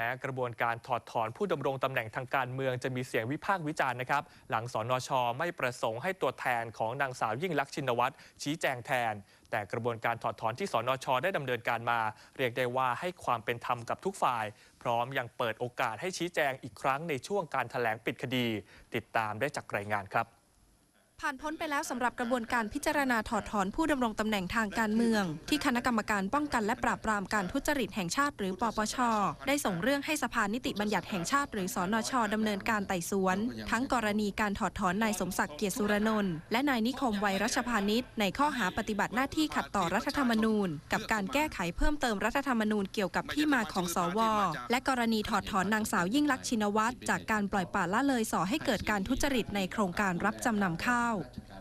ม้กระบวนการถอดถอนผู้ดำรงตำแหน่งทางการเมืองจะมีเสียงวิพากษ์วิจารณ์นะครับ หลังสอนชไม่ประสงค์ให้ตัวแทนของนางสาวยิ่งลักษณ์ชินวัตรชี้แจงแทน แต่กระบวนการถอดถอนที่สอนชได้ดำเนินการมา เรียกได้ว่าให้ความเป็นธรรมกับทุกฝ่าย พร้อมยังเปิดโอกาสให้ชี้แจงอีกครั้งในช่วงการแถลงปิดคดี ติดตามได้จากรายงานครับ ผ่านพ้นไปแล้วสำหรับกระบวนการพิจารณาถอดถอนผู้ดำรงตำแหน่งทางการเมือง ที่คณะกรรมการป้องกันและปราบปรามการทุจริตแห่งชาติหรือปปช ได้ส่งเรื่องให้สภานิติบัญญัติแห่งชาติหรือสนชดำเนินการไต่สวน ทั้งกรณีการถอดถอนนายสมศักดิ์เกียรติสุรนนท์และนายนิคมวัยรัชพานิชในข้อหาปฏิบัติหน้าที่ขัดต่อรัฐธรรมนูญ กับการแก้ไขเพิ่มเติมรัฐธรรมนูญเกี่ยวกับที่มาของสว และกรณีถอดถอนนางสาวยิ่งลักษณ์ชินวัตรจากการปล่อยปละละเลยส่อให้เกิดการทุจริตในโครงการรับจำนำข้าว espiritual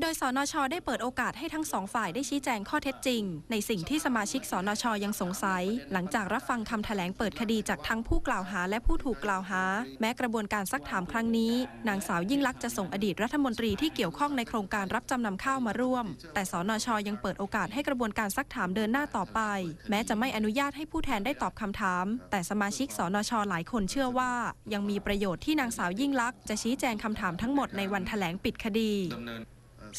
โดยสนชได้เปิดโอกาสให้ทั้งสองฝ่ายได้ชี้แจงข้อเท็จจริง ในสิ่งที่สมาชิกสนชยังสงสัย หลังจากรับฟังคำแถลงเปิดคดีจากทั้งผู้กล่าวหาและผู้ถูกกล่าวหา แม้กระบวนการซักถามครั้งนี้ นางสาวยิ่งลักษณ์จะส่งอดีตรัฐมนตรีที่เกี่ยวข้องในโครงการรับจำนำข้าวมาร่วม แต่สนชยังเปิดโอกาสให้กระบวนการซักถามเดินหน้าต่อไป แม้จะไม่อนุญาตให้ผู้แทนได้ตอบคำถาม แต่สมาชิกสนชหลายคนเชื่อว่า ยังมีประโยชน์ที่นางสาวยิ่งลักษณ์จะชี้แจงคำถามทั้งหมดในวันแถลงปิดคดี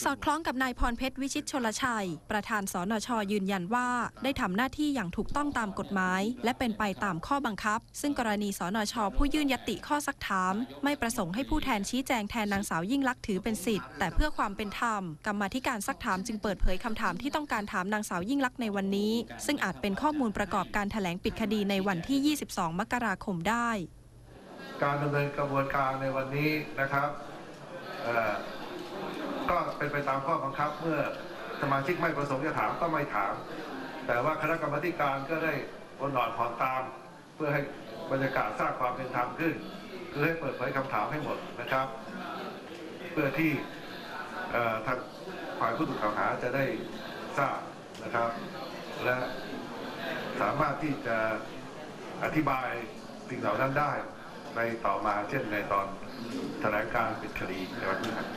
สอดคล้องกับนายพรเพชรวิชิตชลชัย ประธานสนชยืนยันว่าได้ทำหน้าที่อย่างถูกต้องตามกฎหมาย และเป็นไปตามข้อบังคับ ซึ่งกรณีสนชผู้ยื่นยติข้อซักถาม ไม่ประสงค์ให้ผู้แทนชี้แจงแทนนางสาวยิ่งลักษณ์ถือเป็นสิทธิ์แต่เพื่อความเป็นธรรมกรรมาธิการซักถามจึงเปิดเผยคำถามที่ต้องการถามนางสาวยิ่งลักษณ์ในวันนี้ ซึ่งอาจเป็นข้อมูลประกอบการแถลงปิดคดีในวันที่ 22 มกราคมได้ การดำเนินกระบวนการในวันนี้นะครับเอ่อ ก็เป็นไปตามข้อบังคับเมื่อสมาชิกไม่ประสงค์จะถามก็ไม่ถาม แต่ว่าคณะกรรมการก็ได้อนหนอนผ่อนตาม เพื่อให้บรรยากาศสร้างความเป็นธรรมขึ้น คือให้เปิดเผยคำถามให้หมดนะครับ เพื่อที่เอ่อทางฝ่ายผู้ถูกกล่าวหาจะได้ทราบนะครับ และสามารถที่จะอธิบายสิ่งเหล่านั้นได้ในต่อมาเช่นในตอนแถลงการปิดคดีในวันนี้ครับ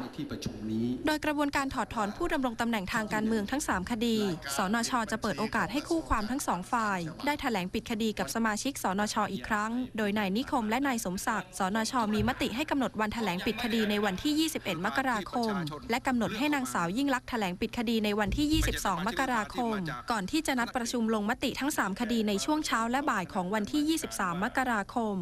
ในที่ประชุมนี้ โดยกระบวนการถอดถอนผู้ดำรงตำแหน่งทางการเมืองทั้ง 3 คดี สนช จะเปิดโอกาสให้คู่ความทั้งสองฝ่าย ได้แถลงปิดคดีกับสมาชิกสนช อีกครั้ง โดยนายนิคมและนายสมศักดิ์สนช มีมติให้กำหนดวันแถลงปิดคดีในวันที่ 21 มกราคม และกำหนดให้นางสาวยิ่งลักษณ์แถลงปิดคดีในวันที่ 22 มกราคม ก่อนที่จะนัดประชุมลงมติทั้ง 3 คดีในช่วงเช้าและบ่ายของวันที่ 23 มกราคม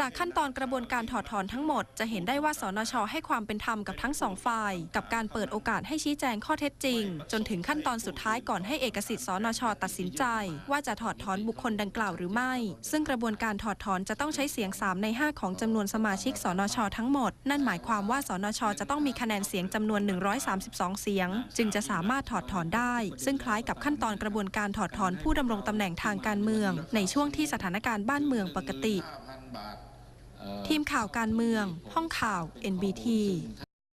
จากขั้นตอนกระบวนการถอดถอนทั้งหมด จะเห็นได้ว่าสนชให้ความเป็นธรรมกับทั้งสองฝ่าย กับการเปิดโอกาสให้ชี้แจงข้อเท็จจริง จนถึงขั้นตอนสุดท้ายก่อนให้เอกสิทธิ์สนชตัดสินใจ ว่าจะถอดถอนบุคคลดังกล่าวหรือไม่ ซึ่งกระบวนการถอดถอนจะต้องใช้เสียง 3 ใน 5 ของจำนวนสมาชิกสนชทั้งหมด นั่นหมายความว่าสนชจะต้องมีคะแนนเสียงจำนวน 132 เสียง จึงจะสามารถถอดถอนได้ ซึ่งคล้ายกับขั้นตอนกระบวนการถอดถอนผู้ดำรงตำแหน่งทางการเมือง ในช่วงที่สถานการณ์บ้านเมืองปกติ ทีมข่าวการเมือง ห้องข่าว NBT